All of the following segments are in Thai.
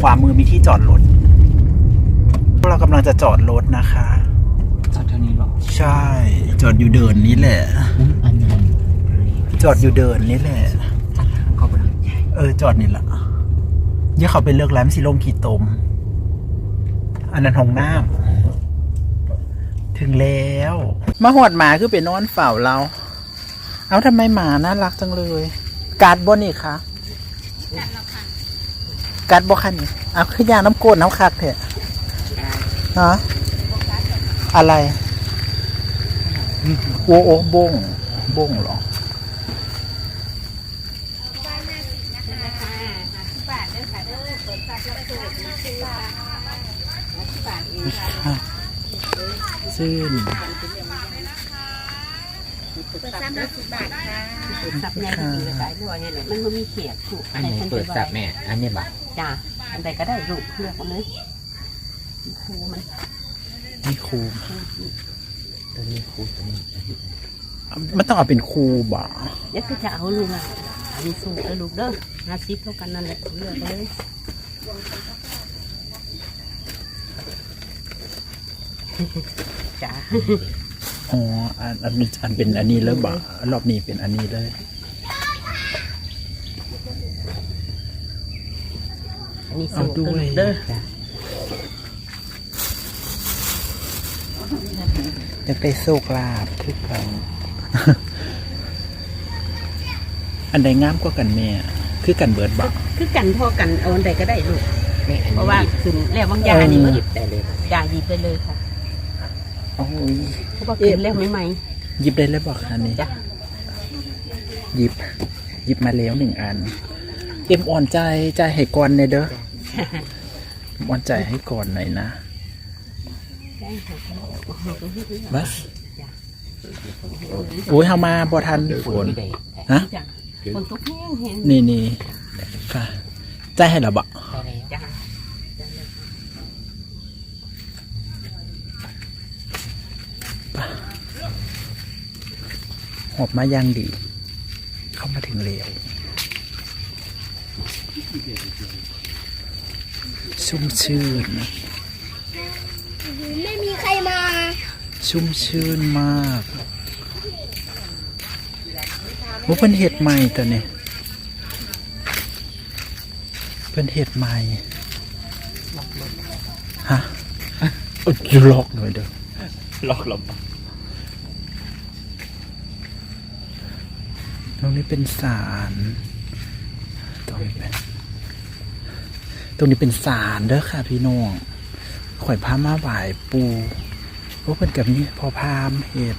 ขวามือมีที่จอดรถพวกเรากำลังจะจอดรถนะคะ จอดเท่านี้หรอ ใช่ จอดอยู่เดินนี้แหละอุ้ยอันนั้นจอดอยู่เดินนี้แหละเข้าไปเลยเออ จอดนี่แหละเดี๋ยวเขาไปเลือกร้านสิลมขีตม อันนั้นห้องน้ำถึงแล้ว มาหอดหมาคือไปนอนเฝ้าเรา เอาทำไมหมาน่ารักจังเลย การ์ดบนนี่คะ การ์ดบคันนี่เอาขึ้นยาน้ำโกนน้ำคักเถอะฮะอะไรโอ้โอ้บงบงเหรอซื่นเปิดซ้ำห้าสิบบาทค่ะสับใหญ่ที่กินกระต่ายด้วยเนี่ยแหละมันก็มีเขียดถูกอันไหนเปิดสับแม่ อันนี้บัก จ้าอันใดก็ได้ลูกเลือกเอาเลยครูมันนี่ครูตัวนี้คูตัวนี้มันต้องเอาเป็นครูบ่เดี๋ยวก็จะเอาลูกอะอันนี้สูงเอาลูกเด้อห้าสิบเท่ากันนั่นแหละเลือกเอาเลยจ้าอ๋ออันอันอันเป็นอันนี้เลยบ่รอบนี้เป็นอันนี้เลย อันนี้สูเอางด้วยเด้ออยากได้โชคลาภคือกัน อันใดงามกว่ากันแม่คือกันเบิดบ่คือกันพอกันเอาอันใดก็ได้ลูกแม่อันเพนี้ราะว่าขึ้นแล้วบางอย่างนี่มันหยิบได้เลยจ้าหยิบไปเลยค่ะโอ้ยเพราะว่าขึ้นแล้วใหม่หยิบได้แล้วบ่คะนี่ๆจ้าหยิบ หยิบมาแล้วหนึ่งอัน เอ็มอ่อนใจใจให้ก่อนเลยเด้อ อ่อนใจให้ก่อนหน่อยนะได้ค่ะบัสโอ้ยเฮามาบ่ทันฝนได้ฮะจ้าคนตกแห้งแห้งนี่นี่ค่ะใจให้เราบ่ได้แล้วจ้าหอบมายังดี เข้ามาถึงเร็ว ชุ่มชื่นนะไม่มีใครมา ชุ่มชื่นมากโอ้เพิ่นเห็ดใหม่ตัวนี้เพิ่นเห็ดใหม่ฮะเอาอยู่ล็อกหน่อยเด้อล็อกลมตรงนี้เป็นศาลตรงนี้เป็น ตรงนี้เป็นศาลเด้อค่ะ พี่น้องข่อยพามาบ่ายปูเพราะเพิ่นกับนี้พอพามเห็ด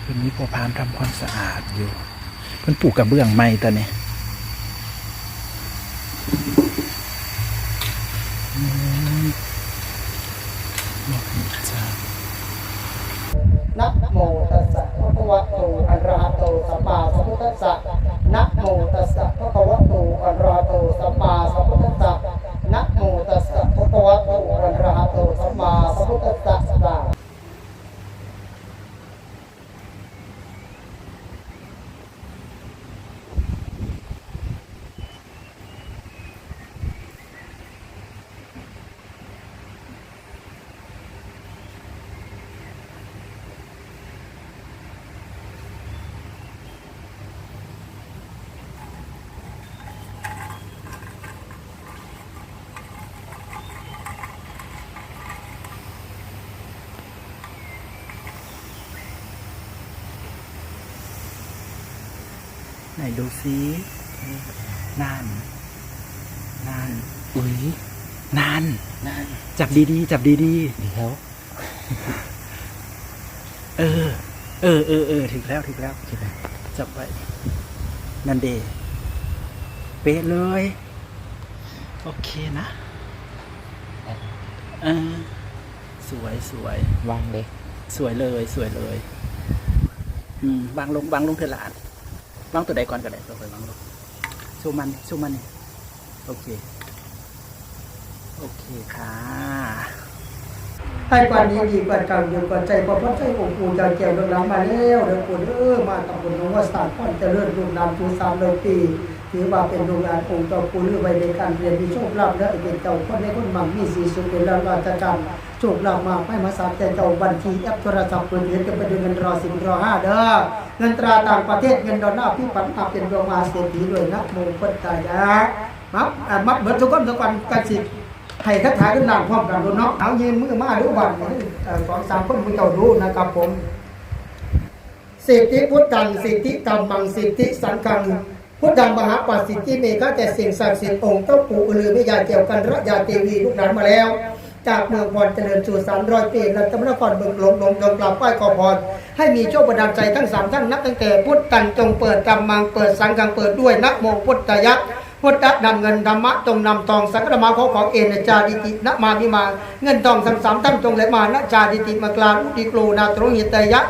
เพิ่นนี้พอพามทำความสะอาดอยู่เพิ่นปลูกกระเบื้องใหม่ตอนนี้อืมบอกให้จ้านะโมตัสสะภะคะวะโตอะระหะโตสัมมาสัมพุทธัสสะนะโมตัสสะภะคะวะโตอะระหะโตสัมมาสัมพุทธัสสะนะโมตัสสะภะคะวะโตอะระหะโตสัมมาสัมพุทธัสสะ ไหนดูซินานนานอุ้ยนานนั่นจับดีๆ จับดีเดี๋ยวๆเออ เออเออเออถึงแล้วถึงแล้วถึงแล้วจับไว้นันเดเป๊ะเลย โอเคนะเออสวยสวยวางเลย สวยเลย สวยเลย อืมวางลงวางลงเถอะหลาน วางตัวใดก่อนก็ได้ตัวไปวางลงชูมันชูมันนี่โอเค โอเคค่ะให้กว่านี้ดีกว่าเก่าอยู่กว่าใจความพัดใจองค์ปู่จาแก้วเรื่องราวมาแล้วเรื่องปู่เออมาตำบลหนองว่าสาดพ่อนจะเจริญรุ่นนามปูสามเลยปีถือว่าเป็นโรงงานองค์เจ้าปู่หรือไว้ในการเรียนมีโชคลาภและเป็นเจ้าคนในคนมั่งมีสีสุขเป็นราชการโชคลาภมากไม่มาสามแต่เจ้าบัญชีแอปโทรศัพท์มือถือจะไปดูเงินรอสิบรอห้าเด้อ เงินตราต่างประเทศเงินดอลลาร์พี่ปันอับเป็นดวงมาเศรษฐีด้วยนะโมพุทธายะมับอะมับเบิดทุกคนทุกวันกันสิให้คาถาขึ้นหลังพร้อมกันดูเนาะเอายืนมือมาดูบัตรเอ่อสองสามคนมึงเจ้าดูนะครับผมสิทธิพุทธังสิทธิธรรมังสิทธิสังฆังพุทธังมหาปัสสิทธิเมฆแต่สิ่งศักดิ์สิทธิ์องค์เจ้าปู่อือลือไม่ยาเกี่ยวกันระยาเทวีลูกหลานมาแล้ว จากเมืองพรเจริญสู่สามรอยปีและตำนครเมืองหลงหลวงดงกลับไหว้ขอพร ให้มีโชคประดานใจทั้งสามท่านนับตั้งแต่พุทธังจงเปิดธรรมังเปิดสังฆังเปิดด้วยนะโมพุทธายะพุทธนำเงินธรรมะจงนำทองสังฆธรรมาขอของเอนจาดิตินมามิมาเงินทองสังสามท่านจงไหลมานะจาดิติมากลาลุติโกลนาตรงหิตยะ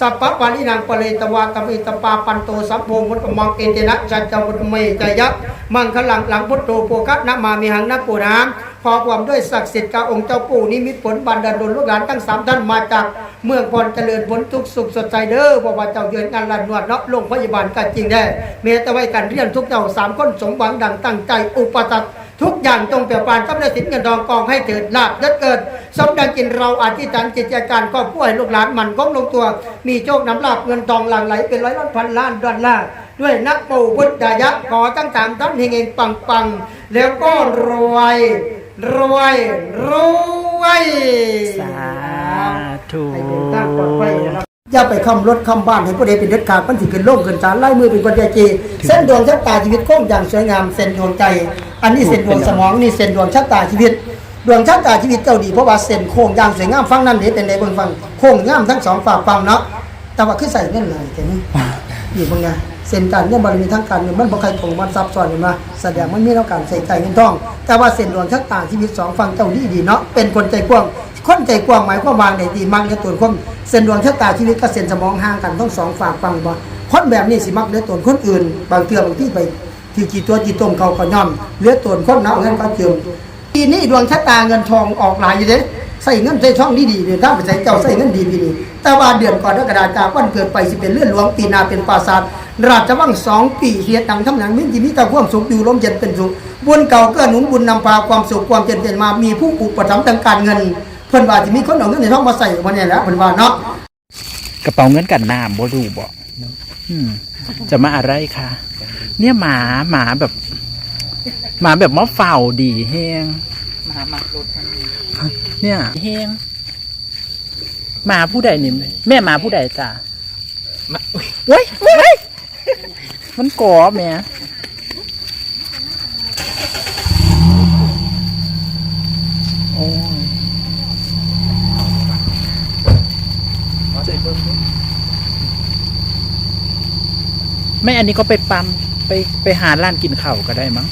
สัพพะปานินางปะเลตวากมิตปาปันโตสัพโพมุตตมังเอเตนะจัจจวุตเมจยะมังคลังหลังพุทโธโปกัสนะมามีหังนะปูน้ำ ขอความด้วยศักดิ์สิทธิ์กาองค์เจ้าปู่นิมิตผลบันดาลดลลูกหลานทั้งสามท่านมาจาก เมืองพรเจริญผลทุกสุขสดใสเด้อบอกว่าเจ้าเยือนงานลันนวดเนาะโรงพยาบาลก็จริงได้เมตตาไว้กันเรียนทุกเจ้าสามคนสมหวังดังตั้งใจอุปตักทุกอย่างจงเปลี่ยนปานทรัพย์สินเงินทองกองให้เถิดลาบยัดเกิดสมดังกินเราอธิษฐานจิตใจการก็ป่วยลูกหลานมันก้มลงตัว มีโชคนำลาบเงินทองหลั่งไหลเป็นร้อยล้านพันล้านดอลลาร์ด้วยนักปู่พุทธายะขอตั้งสามท่านเฮงๆปังๆแล้วก็รวย รวยรวยสาธุให้เป็นทางปลอดภัยนะครับอย่าไปคำรถคำบ้านให้ผู้ใดเป็นเด็ดขาดมันถึงเป็นโล่งเกินจานไล่มือเป็นคนใจจีเส้นดวงชะตาชีวิตโค้งอย่างสวยงามเส้นดวงใจ อันนี้เส้นดวงสมองนี่เส้นดวงชะตาชีวิต ดวงชะตาชีวิตเจ้าดีเพราะว่าเส้นโค้งอย่างสวยงามฟังนั่นเดี๋ยวเป็นในเบิ่งฟังโค้งงามทั้งสองฝากฟังเนาะแต่ว่าคือใส่เงินหลายแต่นี่นี่เบิ่งไง เส้นการเงินบารมีทั้งการเงินมันบ่ใครตรงมันซับซ้อนเห็นไหมแสดงมันมีแล้วการใส่ใจเงินทอง แต่ว่าเส้นดวงชะตาชีวิตสองฟังเจ้าดีดีเนาะเป็นคนใจกว้างคนใจกว้างหมายความว่าในดีมักเหลือตัวคนเส้นดวงชะตาชีวิตกับเส้นสมองห่างกันต้องสองฝากฟังบ่คนแบบนี้สิมักเลือตัวคนอื่น บางเทื่อบางที่ไปที่กี่ตัวกี่ตมเขาก็ย่อมเลือตัวคนเนาะเงินก็เจิมปีนี้ดวงชะตาเงินทองออกหลายอยู่เด้ ใส่เงินใส่ช่องดีๆเดือนถ้าไปใส่เจ้าใส่เงินดีปีนี้แต่ว่าเดือนก่อนกระดาษจากวันเกิดไปสิเป็นเลื่อนหลวงปีนาเป็นปราสาทราชวังสองปีเฮียดังทำหนังมิ้นที่มีแต่ความสุขอยู่ลมเย็นเป็นสุขบุญเก่าเกื้อหนุนบุญนำพาความสุขความเจริญเป็นมามีผู้อุปถัมภ์ทางการเงิน เพิ่นว่าสิมีคนเอาเงินในท้องมาใส่วันนี้แหล้วเพิ่นว่าเนาะกระเป๋าเงินกันน้ำบ่รู้บ่อืมจะมาอะไรคะเนี่ยหมาหมาแบบ หมาแบบมะเฝ้าดีแฮง หมาหมารถเนี่ยแฮงหมาผู้ใดนี่แม่หมาผู้ใดจ้ะมาเว้ยเว้ยมันก่อแม่โอ้ยไม่อันนี้ก็ไปปั๊มไปไปหาร้านกินข้าวก็ได้มั้ง